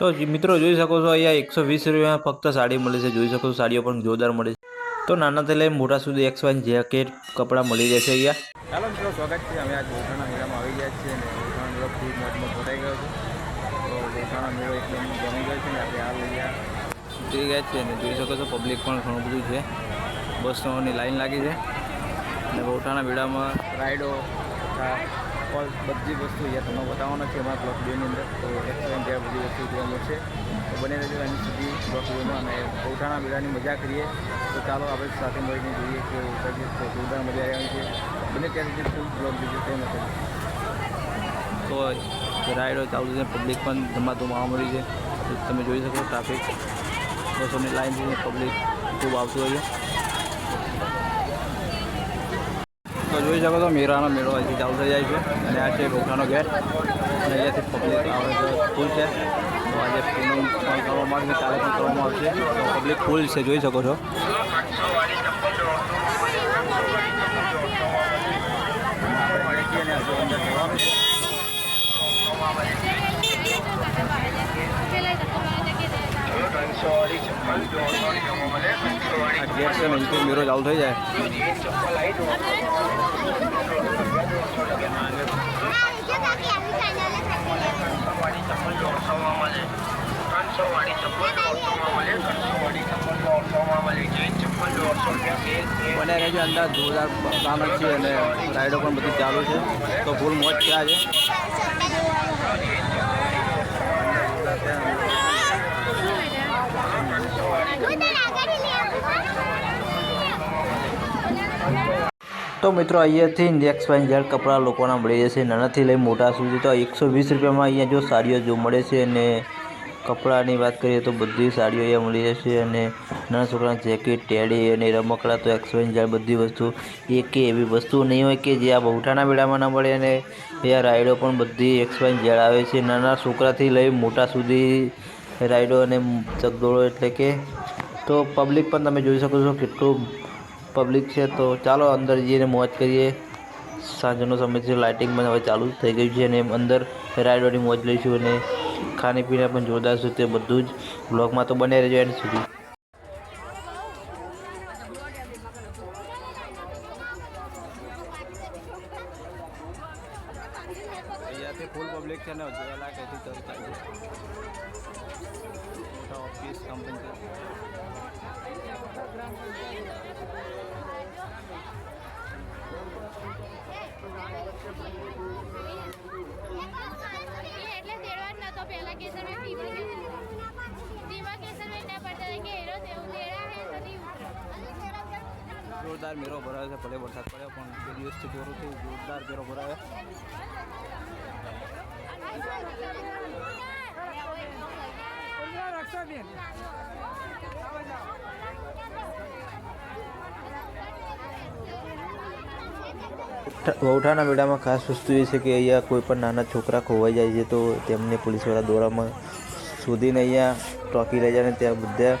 તો મિત્રો જોઈ શકો છો, અહીંયા એકસો વીસ રૂપિયામાં ફક્ત સાડી મળે છે. જોઈ શકો છો, સાડીઓ પણ જોરદાર મળે છે. તો નાનાથી લઈને મોટા સુધી એક્સ વાન જેકેટ કપડાં મળી જશે અહીંયા. ચાલો મિત્રો, સ્વાગત છે. અમે આ ગોઠાણા મેળામાં આવી ગયા છીએ અને ગોઠાણા મેળો ખૂબ મોટમાં ભરાઈ ગયો છે. તો ગોઠાણા મેળો એકદમ ગમી ગયો છે ને આપણે આ અહીંયા ઉતરી ગયા છીએ અને જોઈ શકો છો પબ્લિક પણ ઘણું બધું છે. બસોની લાઈન લાગી છે. અને ગોઠાણા મેળામાં રાઈડો ઓલ બધી વસ્તુ અહીંયા તમને બતાવવાનો છે અમારા બ્લોક બેની અંદર. તો એક્સપ્લેન ત્યાં બધી વસ્તુ જોવા મળશે તો બને રહેજો એની સુધી બ્લોક બેમાં અને પોતાના મેળાની મજા કરીએ. તો ચાલો આપણે સાથે મળીને જોઈએ કે જોરદાર મજા આવી છે બને ત્યાં સુધી ફૂલ બ્લોક બીજું તે નથી તો રાઈડો ચાલુ છે પબ્લિક પણ ધમાધમ આવવા મળી છે. તમે જોઈ શકો ટ્રાફિક બસોની લાઈન છે પબ્લિક ખૂબ આવતું હોય છે તો જોઈ શકો છો, મેરાનો મેળો અહીંથી ચાલુ જાય છે. અને આ છે ગોખાનો ગેટ અને અહીંયાથી પબ્લિક આવે છે ફૂલ છે. તો આજે પૂનમ પણ કરવામાં આવશે કાર્યક્રમ કરવામાં આવશે. તો પબ્લિક ફૂલ છે, જોઈ શકો છો. આ ગેટ છે ને અહીંથી ચાલુ થઈ જાય. બને રહેજો અંદર જોરદાર કામ છે અને રાઈડો પણ બધી ચાલુ છે. તો ફૂલ મોજ છે તો મિત્રો, અહીંયાથી એક્સ વાય જેડ કપડાં લોકોના મળી જશે. નાનાથી લઈ મોટા સુધી તો એકસો વીસ રૂપિયામાં અહીંયા જો સાડીઓ જો મળે છે અને કપડાની વાત કરીએ તો બધી સાડીઓ અહીંયા મળી જશે અને નાના છોકરાના જેકેટ, ટેડી અને રમકડા તો એક્સપેન્જ વાય બધી વસ્તુ. એક એવી વસ્તુ નહીં હોય કે જે આ બહુઠાના મેળામાં ના મળે અને અહીંયા રાઈડો પણ બધી એક્સપેન્જ વાય આવે છે. નાના છોકરાથી લઈ મોટા સુધી રાઈડો અને ચકડોળો એટલે કે તો પબ્લિક પણ તમે જોઈ શકો છો કેટલું પબ્લિક છે. તો ચાલો અંદર જઈને મોજ કરીએ. સાંજનો સમય છે લાઇટિંગ પણ હવે ચાલુ થઈ ગયું છે અને અંદર રાઈડોની મોજ લઈશું અને ખાણી પીણા જોરદાર છે, તે બધું જ બ્લોગમાં તો બને રહેજો એન્ડ સુધી. ફૂલ પબ્લિક છે ને છે એટલે તેડવા જ નતો પહેલા કેસરભાઈ ટીવી ટીવા કેસરભાઈ ના પડતા હતા કે હેરો તેવું તેડા હે નથી ઉતરો જોરદાર મેળો ભરાયો છે ભલે વરસાદ પડ્યો પણ બે દિવસથી પૂરું થયું જોરદાર મેળો ભરાયો વૌઠાના મેળામાં ખાસ વસ્તુ એ છે કે અહીંયા કોઈ પણ નાના છોકરા ખોવાઈ જાય છે તો તેમને પોલીસવાળા દોરામાં શોધીને અહીંયા ટોકી લઈ જાય અને ત્યાં બધા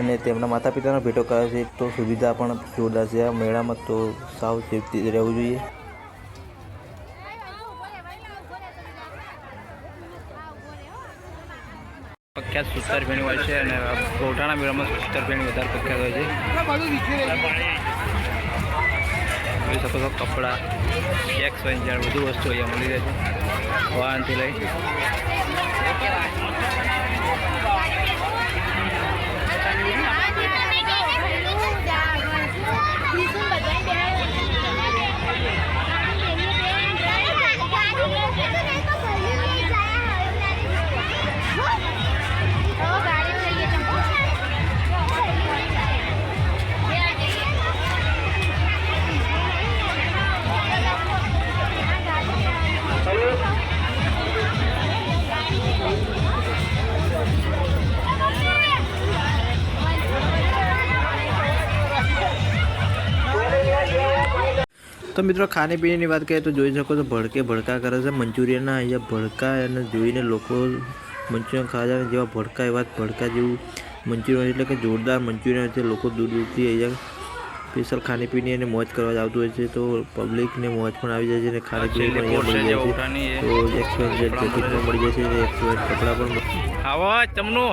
અને તેમના માતા પિતાનો ભેટો કરે છે. તો સુવિધા પણ જોરદાર છે. આ મેળામાં તો સાવ સેફથી રહેવું જોઈએ. પ્રખ્યાત સુસ્તર ફેણી હોય છે અને ગોઠાણા મેળામાં સુસ્તર ફેણી વધારે પ્રખ્યાત હોય છે. જોઈ શકો છો કપડાં ચેક્સ ઝેડ બધું વસ્તુ અહીંયા મળી રહે છે. વાહનથી લઈ. તો મિત્રો ખાણીપીણીની વાત કરીએ તો જોઈ શકો છો ભડકે ભડકા કરે છે. મંચુરિયનના અહીંયા ભડકા અને જોઈને લોકો મંચુરિયન ખાવા જાય જેવા ભડકા એવા ભડકા જેવું મંચુરિયન એટલે કે જોરદાર મંચુરિયન છે. લોકો દૂર દૂરથી અહીંયા સ્પેશિયલ ખાણીપીણી અને મોજ કરવા જ આવતું હોય છે. તો પબ્લિકને મોજ પણ આવી જાય છે અને ખાણીપીણી પણ અહીંયા મળી જાય છે. તો એક્સપેન્સ જૅકેટ પણ મળી જાય છે એક્સપેન્સ કપડાં પણ આવો તમનું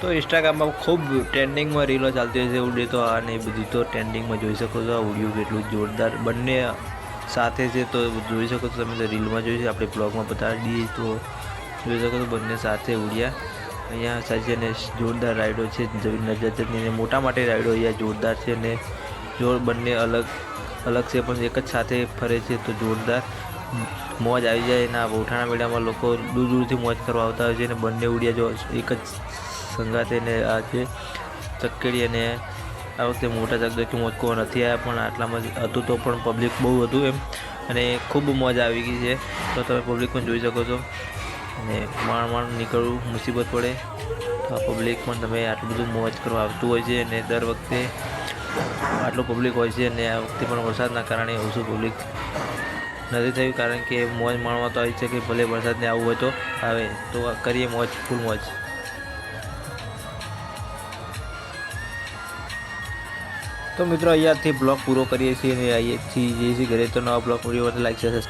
તો ઇન્સ્ટાગ્રામમાં ખૂબ ટ્રેન્ડિંગમાં રીલો ચાલતી હોય છે, ઉડે તો આ ને બધી તો ટ્રેન્ડિંગમાં જોઈ શકો છો. આ ઓડિયો કેટલું જોરદાર બંને સાથે છે, તો જોઈ શકો છો તમે રીલમાં જોઈ છે આપણે બ્લોગમાં બતાવી દઈએ તો જોઈ શકો છો બંને સાથે ઉડ્યા. અહીંયા સાચી અને જોરદાર રાઈડો છે. નજર જતી મોટા માટે રાઈડો અહીંયા જોરદાર છે અને જોર બંને અલગ અલગ છે, પણ એક જ સાથે ફરે છે, તો જોરદાર. મોજ આવી જાય એના ઉઠાણા મેળામાં લોકો દૂર દૂરથી મોજ કરવા આવતા હોય છે અને બંને ઉડ્યા જો એક જ સંગાતે આજે ચક્કેડી અને આ વખતે મોટા જગદથી મોજ કોઈ નથી આવ્યા, પણ આટલામાં જ હતું તો પણ પબ્લિક બહુ હતું એમ. અને ખૂબ મોજ આવી ગઈ છે. તો તમે પબ્લિક પણ જોઈ શકો છો. અને માણ માણ નીકળવું મુસીબત પડે. તો આ પબ્લિક પણ તમે આટલું બધું મોજ કરવા આવતું હોય છે અને દર વખતે આટલું પબ્લિક હોય છે અને આ વખતે પણ વરસાદના કારણે ઓછું પબ્લિક નથી થયું. કારણ કે મોજ માણવા તો આવી છે કે ભલે વરસાદને આવવું હોય તો આવે. તો કરીએ મોજ ફૂલ મોજ. તો મિત્રો અહીંયાથી બ્લોગ પૂરો કરીએ છીએ અને અહીંયાથી જઈએ છીએ ઘરે તો નવા બ્લોગ વીડિયો લાઈક છે